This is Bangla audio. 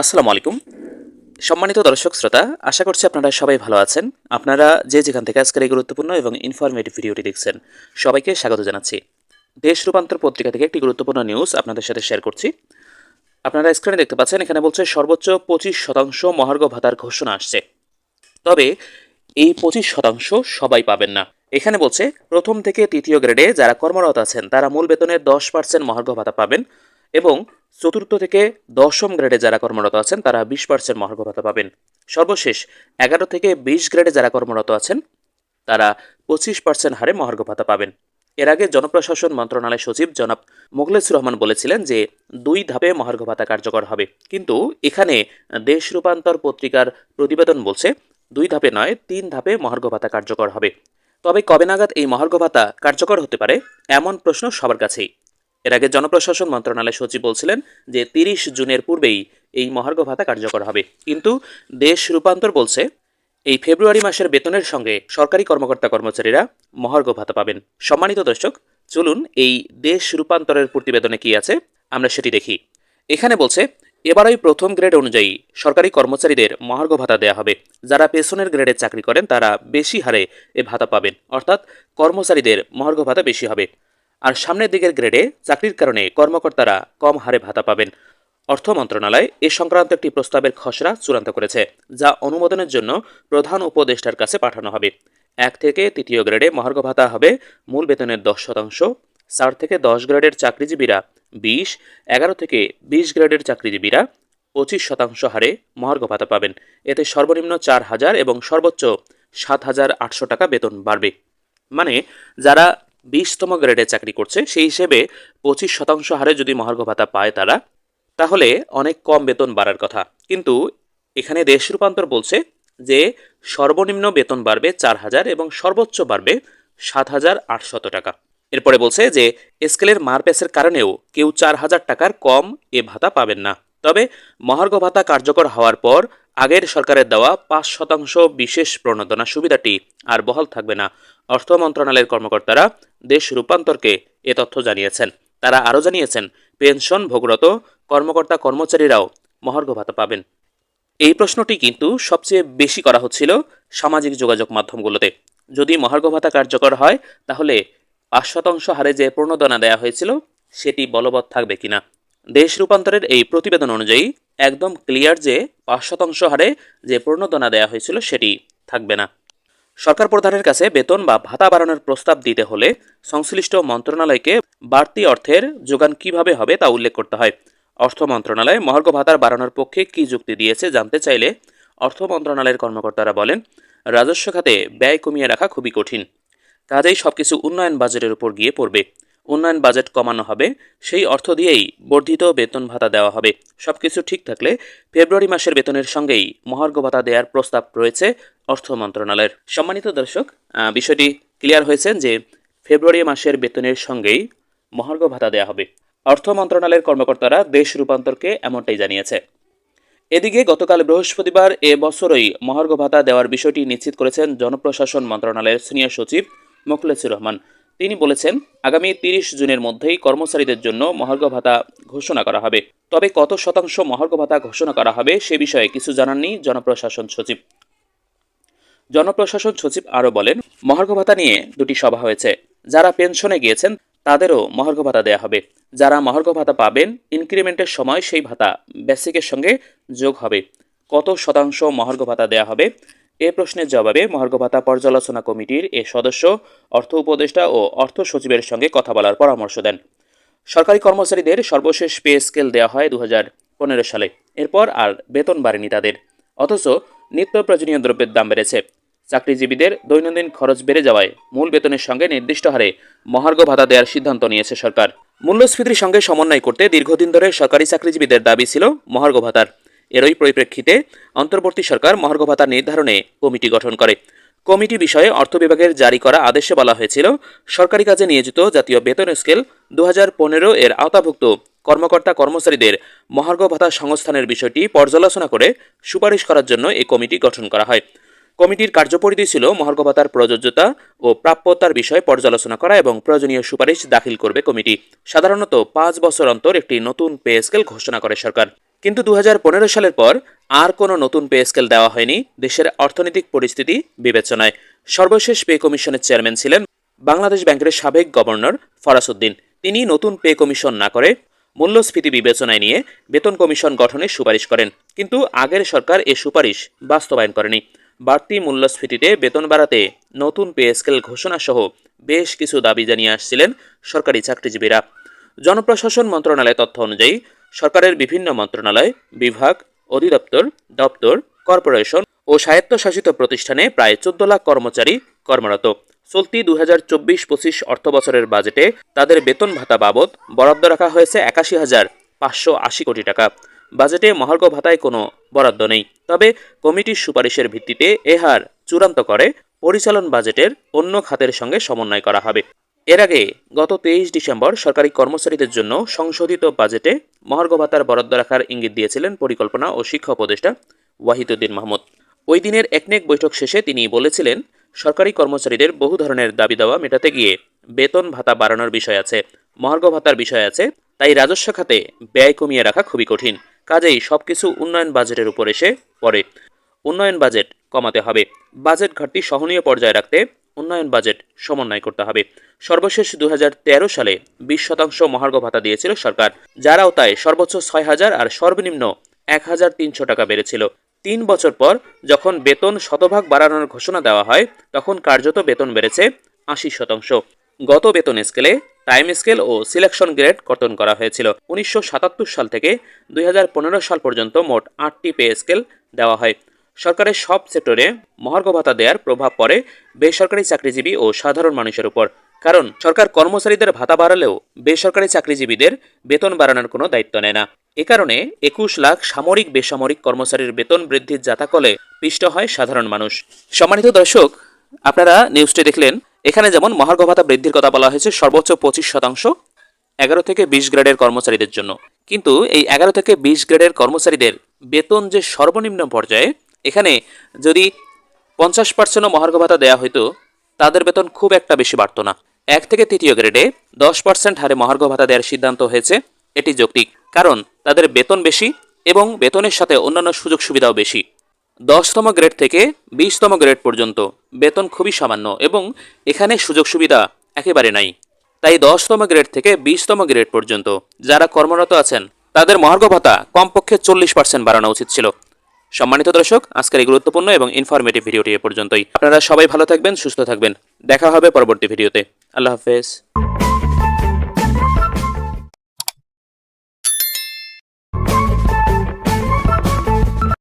আসসালামু আলাইকুম। সম্মানিত দর্শক শ্রোতা, আশা করছি আপনারা সবাই ভালো আছেন। আপনারা যে যেখান থেকে আজকের এই গুরুত্বপূর্ণ এবং ইনফরমেটিভ ভিডিওটি দেখছেন, সবাইকে স্বাগত জানাচ্ছি। দেশ রূপান্তর পত্রিকা থেকে একটি গুরুত্বপূর্ণ নিউজ আপনাদের সাথে শেয়ার করছি। আপনারা স্ক্রিনে দেখতে পাচ্ছেন, এখানে বলছে সর্বোচ্চ পঁচিশ শতাংশ মহার্ঘ ভাতার ঘোষণা আসছে। তবে এই পঁচিশ শতাংশ সবাই পাবেন না। এখানে বলছে, প্রথম থেকে তৃতীয় গ্রেডে যারা কর্মরত আছেন, তারা মূল বেতনের দশ পার্সেন্ট মহার্ঘ ভাতা পাবেন এবং চতুর্থ থেকে দশম গ্রেডে যারা কর্মরত আছেন, তারা বিশ পার্সেন্ট মহার্ঘ ভাতা পাবেন। সর্বশেষ এগারো থেকে বিশ গ্রেডে যারা কর্মরত আছেন, তারা পঁচিশ পার্সেন্ট হারে মহার্ঘ ভাতা পাবেন। এর আগে জনপ্রশাসন মন্ত্রণালয় সচিব জনাব মোখলেসুর রহমান বলেছিলেন যে, দুই ধাপে মহার্ঘ ভাতা কার্যকর হবে। কিন্তু এখানে দেশ রূপান্তর পত্রিকার প্রতিবেদন বলছে, দুই ধাপে নয়, তিন ধাপে মহার্ঘ ভাতা কার্যকর হবে। তবে কবে নাগাদ এই মহার্ঘ ভাতা কার্যকর হতে পারে, এমন প্রশ্ন সবার কাছেই। এর আগে জনপ্রশাসন মন্ত্রণালয় সচিব বলছিলেন যে তিরিশ জুনের পূর্বেই এই মহার্ঘ ভাতা কার্যকর হবে। কিন্তু দেশ রূপান্তর বলছে, এই ফেব্রুয়ারি মাসের বেতনের সঙ্গে সরকারি কর্মকর্তা কর্মচারীরা মহার্ঘ ভাতা পাবেন। সম্মানিত দর্শক, চলুন এই দেশ রূপান্তরের প্রতিবেদনে কি আছে, আমরা সেটি দেখি। এখানে বলছে, এবারই প্রথম গ্রেড অনুযায়ী সরকারি কর্মচারীদের মহার্ঘ ভাতা দেওয়া হবে। যারা পেছনের গ্রেডে চাকরি করেন, তারা বেশি হারে এ ভাতা পাবেন। অর্থাৎ কর্মচারীদের মহার্ঘ ভাতা বেশি হবে। আর সামনের দিকের গ্রেডে চাকরির কারণে কর্মকর্তারা কম হারে ভাতা পাবেন। অর্থ মন্ত্রণালয় এ সংক্রান্ত একটি প্রস্তাবের খসড়া চূড়ান্ত করেছে, যা অনুমোদনের জন্য প্রধান উপদেষ্টার কাছে পাঠানো হবে। এক থেকে তৃতীয় গ্রেডে মহার্ঘ ভাতা হবে মূল বেতনের দশ শতাংশ, চার থেকে দশ গ্রেডের চাকরিজীবীরা বিশ, এগারো থেকে বিশ গ্রেডের চাকরিজীবীরা পঁচিশ শতাংশ হারে মহার্ঘ ভাতা পাবেন। এতে সর্বনিম্ন চার হাজার এবং সর্বোচ্চ সাত হাজার আটশো টাকা বেতন বাড়বে। মানে যারা বিশতম গ্রেডে চাকরি করছে, সেই হিসেবে পঁচিশ শতাংশ হারে যদি মহার্ঘ ভাতা পায় তারা, তাহলে অনেক কম বেতন বাড়ার কথা। কিন্তু এখানে দেশ রূপান্তর বলছে যে সর্বনিম্ন বেতন বাড়বে চার হাজার এবং সর্বোচ্চ বাড়বে সাত হাজার আটশত টাকা। এরপরে বলছে যে স্কেলের মারপেসের কারণেও কেউ চার হাজার টাকার কম এ ভাতা পাবেন না। তবে মহার্ঘ ভাতা কার্যকর হওয়ার পর আগের সরকারের দেওয়া পাঁচ শতাংশ বিশেষ প্রণোদনা সুবিধাটি আর বহাল থাকবে না। অর্থ মন্ত্রণালয়ের কর্মকর্তারা দেশ রূপান্তরকে এ তথ্য জানিয়েছেন। তারা আরও জানিয়েছেন, পেনশন ভোগরত কর্মকর্তা কর্মচারীরাও মহার্ঘ ভাতা পাবেন। এই প্রশ্নটি কিন্তু সবচেয়ে বেশি করা হচ্ছিল সামাজিক যোগাযোগ মাধ্যমগুলোতে। যদি মহার্ঘ ভাতা কার্যকর হয়, তাহলে পাঁচ শতাংশ হারে যে প্রণোদনা দেওয়া হয়েছিল, সেটি বলবৎ থাকবে কিনা? দেশ রূপান্তরের এই প্রতিবেদন অনুযায়ী একদম ক্লিয়ার যে পাঁচ শতাংশ হারে যে প্রণোদনা দেওয়া হয়েছিল, সেটি থাকবে না। সরকার প্রধানের কাছে বেতন বা ভাতা বাড়ানোর প্রস্তাব দিতে হলে সংশ্লিষ্ট মন্ত্রণালয়কে বাড়তি অর্থের যোগান কীভাবে হবে তা উল্লেখ করতে হয়। অর্থ মন্ত্রণালয় মহার্ঘ ভাতার বাড়ানোর পক্ষে কী যুক্তি দিয়েছে জানতে চাইলে অর্থ মন্ত্রণালয়ের কর্মকর্তারা বলেন, রাজস্ব খাতে ব্যয় কমিয়ে রাখা খুবই কঠিন। কাজেই সবকিছু উন্নয়ন বাজেটের উপর গিয়ে পড়বে। উন্নয়ন বাজেট কমানো হবে, সেই অর্থ দিয়েই বর্ধিত বেতন ভাতা দেওয়া হবে। সবকিছু ঠিক থাকলে ফেব্রুয়ারি মাসের বেতনের সঙ্গেই মহার্ঘ ভাতা দেওয়ার প্রস্তাব রয়েছে অর্থ মন্ত্রণালয়ের সম্মানিত দর্শক বিষয়টি ক্লিয়ার হয়েছে যে ফেব্রুয়ারি মাসের বেতনের সঙ্গেই মহার্ঘ ভাতা দেওয়া হবে। অর্থ মন্ত্রণালয়ের কর্মকর্তারা দেশ রূপান্তরকে এমনটাই জানিয়েছে। এদিকে গতকাল বৃহস্পতিবার এ বছরই মহার্ঘ ভাতা দেওয়ার বিষয়টি নিশ্চিত করেছেন জনপ্রশাসন মন্ত্রণালয়ের সিনিয়র সচিব মোখলেসুর রহমান। তিনি বলেছেন, আগামী তিরিশ জুনের মধ্যেই কর্মচারীদের জন্য মহার্ঘ ভাতা ঘোষণা করা হবে। তবে কত শতাংশ মহার্ঘ ভাতা ঘোষণা করা হবে সে বিষয়ে কিছু জানাননি জনপ্রশাসন সচিব। জনপ্রশাসন সচিব আরও বলেন, মহার্ঘ ভাতা নিয়ে দুটি সভা হয়েছে। যারা পেনশনে গিয়েছেন, তাদেরও মহার্ঘ ভাতা দেওয়া হবে। যারা মহার্ঘ ভাতা পাবেন, ইনক্রিমেন্টের সময় সেই ভাতা বেসিকের সঙ্গে যোগ হবে। কত শতাংশ মহার্ঘ ভাতা দেওয়া হবে? এ প্রশ্নের জবাবে মহার্ঘ ভাতা পর্যালোচনা কমিটির এ সদস্য, অর্থ উপদেষ্টা ও অর্থ সচিবের সঙ্গে কথা বলার পরামর্শ দেন। সরকারি কর্মচারীদের সর্বশেষ পে স্কেল দেওয়া হয় দু সালে। এরপর আর বেতন বাড়েনি তাদের। অথচ নিত্য প্রয়োজনীয় দ্রব্যের দাম বেড়েছে। চাকরিজীবীদের দৈনন্দিন খরচ বেড়ে যাওয়ায় মূল বেতনের সঙ্গে নির্দিষ্ট হারে মহার্ঘ ভাতা দেওয়ার সিদ্ধান্ত নিয়েছে সরকার। মূল্যস্ফীতির সঙ্গে সমন্বয় করতে দীর্ঘদিন ধরে সরকারি চাকরিজীবীদের দাবি ছিল মহার্ঘ ভাতার। এরই পরিপ্রেক্ষিতে অন্তর্বর্তী সরকার মহার্ঘ ভাতা নির্ধারণে কমিটি গঠন করে। কমিটি বিষয়ে অর্থ বিভাগের জারি করা আদেশে বলা হয়েছিল, সরকারি কাজে নিয়োজিত জাতীয় বেতন স্কেল দু হাজার পনেরো এর আওতাভুক্ত কর্মকর্তা কর্মচারীদের মহার্ঘ ভাতা সংস্থানের বিষয়টি পর্যালোচনা করে সুপারিশ করার জন্য এই কমিটি গঠন করা হয়। কমিটির কার্যপরিধি ছিল মহার্ঘ ভাতার প্রযোজ্যতা ও প্রাপ্যতার বিষয়ে পর্যালোচনা করা এবং প্রয়োজনীয় সুপারিশ দাখিল করবে কমিটি। সাধারণত পাঁচ বছর অন্তর একটি নতুন পে স্কেল ঘোষণা করে সরকার। কিন্তু দু হাজার পনেরো সালের পর আর কোনো নতুন পে স্কেল দেওয়া হয়নি। দেশের অর্থনৈতিক পরিস্থিতি বিবেচনায়। সর্বশেষ পে কমিশনের চেয়ারম্যান ছিলেন বাংলাদেশ ব্যাংকের সাবেক গভর্নর ফরাসউদ্দিন তিনি নতুন পে কমিশন না করে মূল্যস্ফীতি বিবেচনায় নিয়ে বেতন কমিশন গঠনের সুপারিশ করেন। কিন্তু আগের সরকার এ সুপারিশ বাস্তবায়ন করেনি। বাড়তি মূল্যস্ফীতিতে বেতন বাড়াতে নতুন পে স্কেল ঘোষণা সহ বেশ কিছু দাবি জানিয়ে আসছিলেন সরকারি চাকরিজীবীরা। জনপ্রশাসন মন্ত্রণালয়ের তথ্য অনুযায়ী, সরকারের বিভিন্ন মন্ত্রণালয়, বিভাগ, অধিদপ্তর, দপ্তর, কর্পোরেশন ও স্বায়ত্তশাসিত প্রতিষ্ঠানে প্রায় চোদ্দ লাখ কর্মচারী কর্মরত। চলতি দু হাজার চব্বিশ পঁচিশ অর্থ বছরের বাজেটে তাদের বেতন ভাতা বাবদ বরাদ্দ রাখা হয়েছে একাশি হাজার পাঁচশো আশি কোটি টাকা। বাজেটে মহার্ঘ ভাতায় কোনো বরাদ্দ নেই। তবে কমিটির সুপারিশের ভিত্তিতে এ হার চূড়ান্ত করে পরিচালন বাজেটের অন্য খাতের সঙ্গে সমন্বয় করা হবে। এর আগে গত তেইশ ডিসেম্বর সরকারি কর্মচারীদের জন্য সংশোধিত বাজেটে মহার্ঘ ভাতার বরাদ্দ রাখার ইঙ্গিত দিয়েছিলেন পরিকল্পনা ও শিক্ষা উপদেষ্টা ওয়াহিদুদ্দিন মাহমুদ। ওই দিনের একনেক বৈঠক শেষে তিনি বলেছিলেন, সরকারি কর্মচারীদের বহু ধরনের দাবি দাওয়া মেটাতে গিয়ে বেতন ভাতা বাড়ানোর বিষয় আছে, মহার্ঘ ভাতার বিষয় আছে, তাই রাজস্ব খাতে ব্যয় কমিয়ে রাখা খুবই কঠিন। কাজেই সবকিছু উন্নয়ন বাজেটের উপর এসে পড়ে। উন্নয়ন বাজেট কমাতে হবে। বাজেট ঘাটতি সহনীয় পর্যায়ে রাখতে উন্নয়ন বাজেট সমন্বয় করতে হবে। সর্বশেষ দু হাজার তেরো সালে বিশ শতাংশ মহার্ঘ ভাতা দিয়েছিল সরকার যার আওতায় সর্বোচ্চ ছয় হাজার আর সর্বনিম্ন এক হাজার তিনশো টাকা বেড়েছিল। তিন বছর পর যখন বেতন শতভাগ বাড়ানোর ঘোষণা দেওয়া হয়, তখন কার্যত বেতন বেড়েছে আশি শতাংশ। গত বেতন স্কেলে টাইম স্কেল ও সিলেকশন গ্রেড কর্তন করা হয়েছিল। উনিশশো সাতাত্তর সাল থেকে দুই হাজার পনেরো সাল পর্যন্ত মোট আটটি পে স্কেল দেওয়া হয়। সরকারের সব সেক্টরে মহার্ঘ ভাতা দেওয়ার প্রভাব পড়ে বেসরকারি চাকরিজীবী ও সাধারণ মানুষের উপর। কারণ সরকার কর্মচারীদের ভাতা বাড়ালেও বেসরকারি চাকরিজীবীদের বেতন বাড়ানোর কোনো দায়িত্ব নেয় না। এ কারণে একুশ লাখ সামরিক বেসামরিক কর্মচারীর বেতন বৃদ্ধির জাতাকলে পিষ্ট হয় সাধারণ মানুষ। সম্মানিত দর্শক, আপনারা নিউজটি দেখলেন এখানে যেমন মহার্ঘ ভাতা বৃদ্ধির কথা বলা হয়েছে, সর্বোচ্চ পঁচিশ শতাংশ এগারো থেকে বিশ গ্রেডের কর্মচারীদের জন্য। কিন্তু এই এগারো থেকে বিশ গ্রেডের কর্মচারীদের বেতন যে সর্বনিম্ন পর্যায়ে, এখানে যদি পঞ্চাশ পার্সেন্টও মহার্ঘ ভাতা দেওয়া হইতো, তাদের বেতন খুব একটা বেশি বাড়তো না। এক থেকে তৃতীয় গ্রেডে দশ পার্সেন্ট হারে মহার্ঘ ভাতা দেওয়ার সিদ্ধান্ত হয়েছে এটি যৌক্তিক, কারণ তাদের বেতন বেশি এবং বেতনের সাথে অন্যান্য সুযোগ সুবিধাও বেশি। দশতম গ্রেড থেকে বিশতম গ্রেড পর্যন্ত। বেতন খুবই সামান্য এবং এখানে সুযোগ সুবিধা একেবারে নাই। তাই দশতম গ্রেড থেকে বিশতম গ্রেড পর্যন্ত যারা কর্মরত আছেন, তাদের মহার্ঘ ভাতা কমপক্ষে চল্লিশ পার্সেন্ট বাড়ানো উচিত ছিল। সম্মানিত দর্শক, আজকের এই গুরুত্বপূর্ণ এবং ইনফরমেটিভ ভিডিওটি এ পর্যন্তই। আপনারা সবাই ভালো থাকবেন, সুস্থ থাকবেন। দেখা হবে পরবর্তী ভিডিওতে। আল্লাহ হাফেজ।